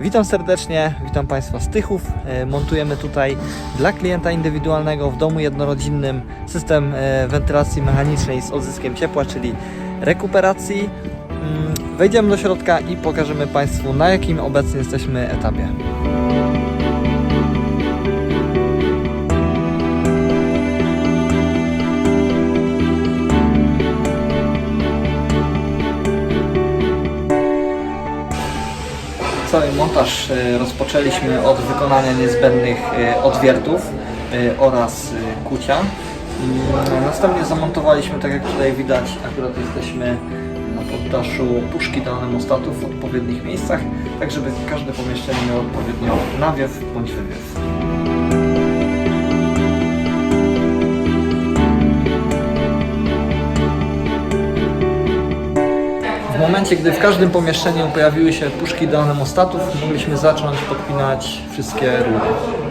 Witam serdecznie, witam Państwa z Tychów. E, Montujemy tutaj dla klienta indywidualnego w domu jednorodzinnym system e, wentylacji mechanicznej z odzyskiem ciepła, czyli rekuperacji. Mm, Wejdziemy do środka i pokażemy Państwu na jakim obecnie jesteśmy etapie. Cały montaż e, rozpoczęliśmy od wykonania niezbędnych e, odwiertów e, oraz kucia. Mm, Następnie zamontowaliśmy, tak jak tutaj widać, akurat jesteśmy na poddaszu puszki do anemostatów w odpowiednich miejscach, tak żeby każde pomieszczenie miało odpowiednio nawiew bądź wywiew. W momencie, gdy w każdym pomieszczeniu pojawiły się puszki do anemostatów, mogliśmy zacząć podpinać wszystkie rury.